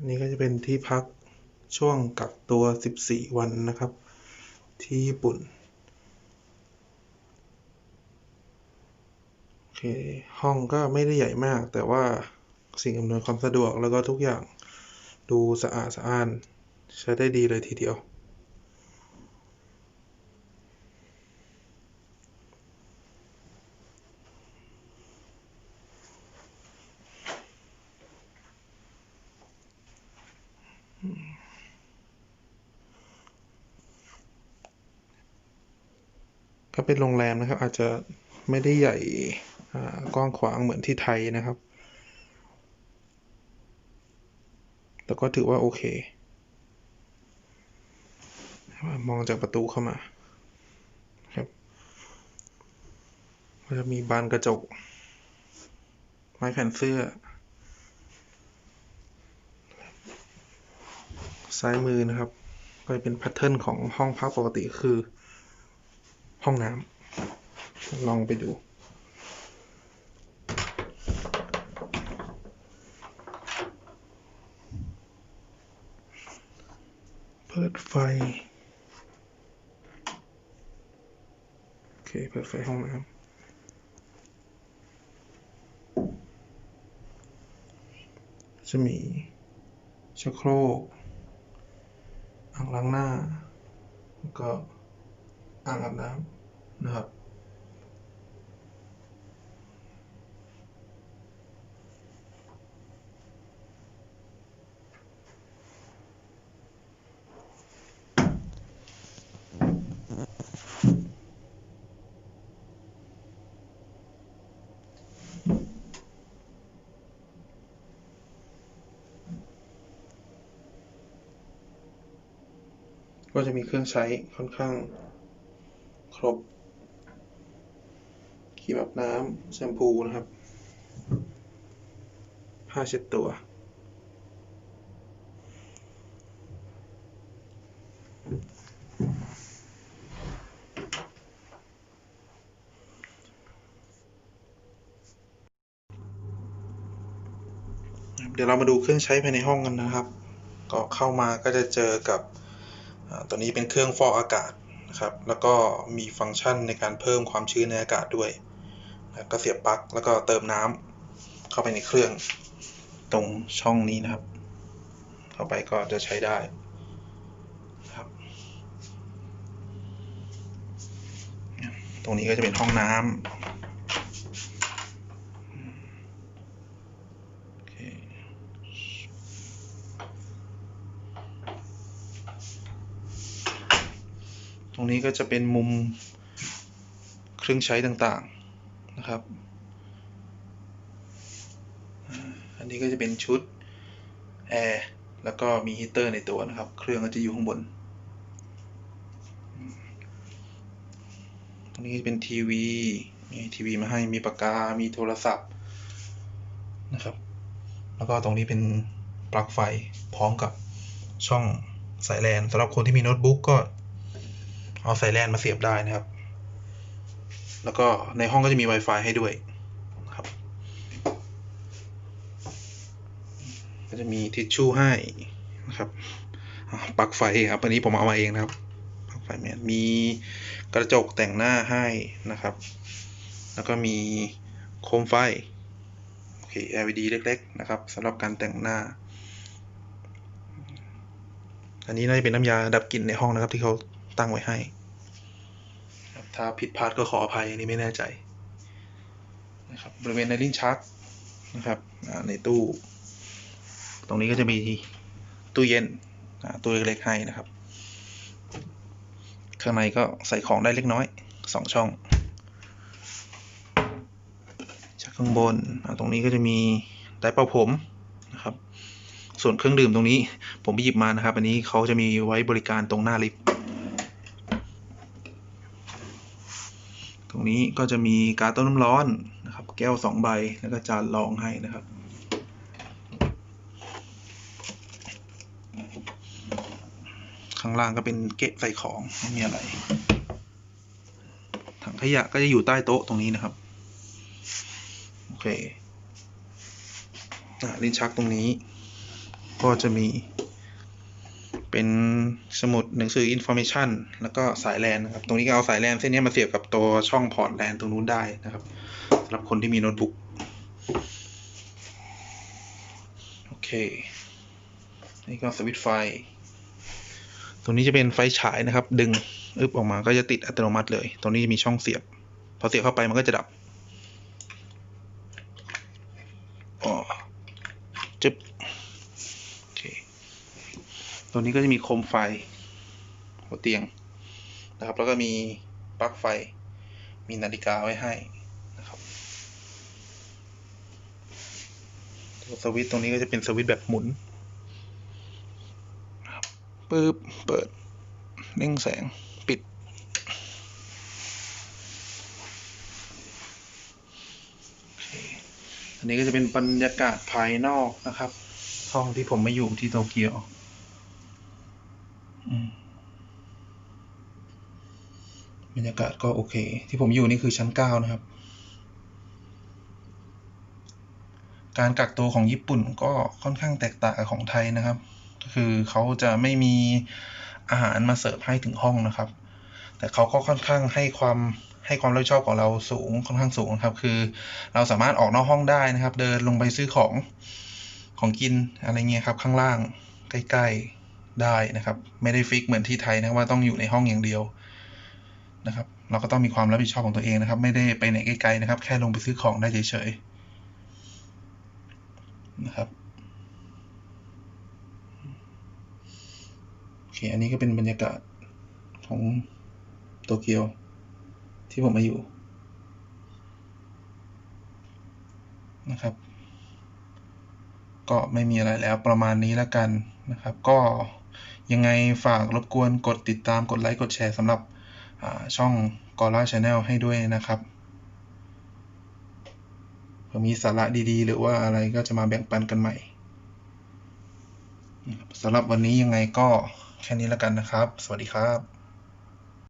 อันนี้ก็จะเป็นที่พักช่วงกักตัว 14 วันนะครับ ที่ญี่ปุ่น โอเค ห้องก็ไม่ได้ใหญ่มาก แต่ว่าสิ่งอำนวยความสะดวกแล้วก็ทุกอย่างดูสะอาดสะอ้าน ใช้ได้ดีเลยทีเดียว ก็เป็นโรงแรมนะครับ อาจจะไม่ได้ใหญ่กว้างขวางเหมือนที่ไทยนะครับ แต่ก็ถือว่าโอเค มองจากประตูเข้ามาครับก็จะมีบานกระจก ไม้แขวนเสื้อ ซ้ายมือนะครับ ก็จะเป็นแพทเทิร์นของห้องพักปกติคือ ห้องน้ำลองไปดู เปิดไฟ โอเค เปิดไฟห้องน้ำจะมีชักโครกอ่างล้างหน้า แล้วก็ อ่างอาบน้ำนะครับ ก็จะมีเครื่องใช้ค่อนข้าง ครบครีมอาบน้ำแชมพูนะครับผ้าเช็ดตัว เดี๋ยวเรามาดูเครื่องใช้ภายในห้องกันนะครับ ก็เข้ามาก็จะเจอกับอ่าตัวนี้เป็นเครื่องฟอกอากาศ นะครับ แล้วก็มีฟังก์ชันในการเพิ่มความชื้นในอากาศด้วยนะก็เสียบปลั๊กแล้วก็เติมน้ำเข้าไปในเครื่องตรงช่องนี้นะครับ เข้าไปก็จะใช้ได้นะครับ ตรงนี้ก็จะเป็นห้องน้ำโอเค ต รงนี้ก็จะเป็นมุมเครื่องใช้ต่างๆนะครับ อันนี้ก็จะเป็นชุดแอร์แล้วก็มีฮีเตอร์ในตัวนะครับ เครื่องก็จะอยู่ข้างบน ตรงนี้เป็นทีวี มีทีวีมาให้ มีปากกา มีโทรศัพท์นะครับ แล้วก็ตรงนี้เป็นปลั๊กไฟพร้อมกับช่องสายแลนสำหรับคนที่มีโน้ตบุ๊กก็ เอาสายแลนมาเสียบได้นะครับ แล้วก็ในห้องก็จะมี Wi-Fi ให้ด้วยครับ ก็จะมีทิชชู่ให้นะครับปลั๊กไฟครับอันนี้ผมเอามาเองนะครับปลั๊กไฟแมนมีกระจกแต่งหน้าให้นะครับ แล้วก็มีโคมไฟโอเค LED เล็ก ๆ นะครับสำหรับการแต่งหน้า อันนี้น่าจะเป็นน้ำยาดับกลิ่นในห้องนะครับที่เขาตั้งไว้ให้ ถ้าผิดพลาดก็ขออภัยอันนี้ไม่แน่ใจนะครับบริเวณในลิ้นชักนะครับในตู้ ตรงนี้ก็จะมีตู้เย็นตู้เล็กๆให้นะครับ ข้างในก็ใส่ของได้เล็กน้อยสองช่องจากข้างบนตรงนี้ก็จะมีไดร์เป่าผมนะครับ ส่วนเครื่องดื่มตรงนี้ผมไปหยิบมานะครับ อันนี้เขาจะมีไว้บริการตรงหน้าลิฟต์ ตรงนี้ก็จะมีการต้มน้ำร้อนนะครับ แก้วสองใบแล้วก็จานรองให้นะครับ ข้างล่างก็เป็นเกะใส่ของไม่มีอะไรถังขยะก็จะอยู่ใต้โต๊ะตรงนี้นะครับ โอเคอ่าลิ้นชักตรงนี้ ก็จะมี เป็นสมุดหนังสือ information แล้วก็สายแลนนะครับ ตรงนี้ก็เอาสายแลนเส้นนี้มาเสียบกับตัวช่องพอร์ตแลนตรงนู้นได้นะครับสำหรับคนที่มีโน้ตบุ๊กโอเค นี่ก็สวิตช์ไฟ ตรงนี้จะเป็นไฟฉายนะครับ ดึงอึบออกมาก็จะติดอัตโนมัติเลย ตรงนี้จะมีช่องเสียบ พอเสียบเข้าไปมันก็จะดับอ๋อจึ๊บโอเค ตัวนี้ก็จะมีโคมไฟ หัวเตียงนะครับ แล้วก็มีปลั๊กไฟ มีนาฬิกาไว้ให้นะครับตัวสวิตช์ตรงนี้ก็จะเป็นสวิตช์แบบหมุนปึ๊บเปิดเร่งแสงปิด อันนี้ก็จะเป็นบรรยากาศภายนอกนะครับ ห้องที่ผมมาอยู่ที่โตเกียว อืมบรรยากาศก็โอเค ที่ผมอยู่นี่คือชั้นเก้านะครับ การกักตัวของญี่ปุ่นก็ค่อนข้างแตกต่างกับของไทยนะครับ ก็คือเขาจะไม่มีอาหารมาเสิร์ฟให้ถึงห้องนะครับ แต่เขาก็ค่อนข้างให้ความให้ความรับผิดชอบของเราสูงค่อนข้างสูงครับ คือเราสามารถออกนอกห้องได้นะครับ เดินลงไปซื้อของของกินอะไรเงี้ยครับข้างล่างใกล้ ๆได้นะครับ ไม่ได้ฟิกเหมือนที่ไทยนะว่าต้องอยู่ในห้องอย่างเดียว นะครับ เราก็ต้องมีความรับผิดชอบของตัวเองนะครับ ไม่ได้ไปไหนไกลๆนะครับ แค่ลงไปซื้อของได้เฉยๆนะครับโอเคอันนี้ก็เป็นบรรยากาศของโตเกียวที่ผมมาอยู่นะครับ ก็ไม่มีอะไรแล้วประมาณนี้แล้วกันนะครับ ก็ยังไงฝากรบกวนกดติดตามกดไลค์กดแชร์สำหรับ ช่องกอล่าชาแนลให้ด้วยนะครับเผื่อมีสาระดีๆ หรือว่าอะไรก็จะมาแบ่งปันกันใหม่สำหรับวันนี้ยังไงก็แค่นี้แล้วกันนะครับ สวัสดีครับ